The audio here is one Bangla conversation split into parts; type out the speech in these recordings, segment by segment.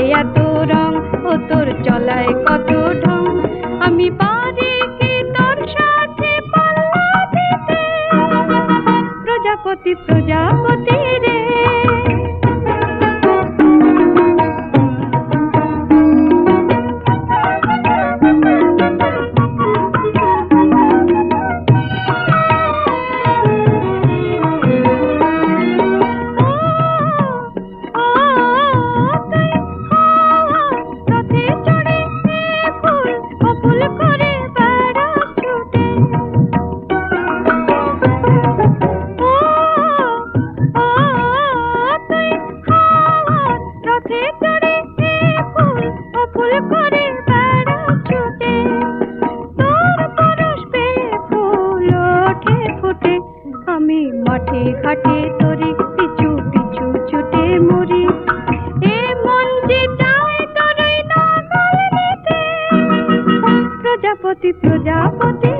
এত রং ও তোর চলায় কত ঢং। আমি পারি প্রজাপতি প্রজাপতি আমি মাঠে ঘাটে তরি পিছু পিছু ছুটে মরি। এ মন যে চায় প্রজাপতি প্রজাপতি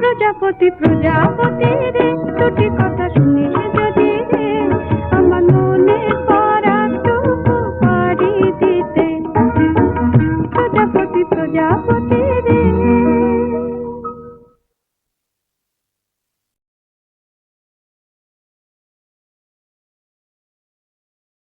প্রজাপতি প্রজাপতি রে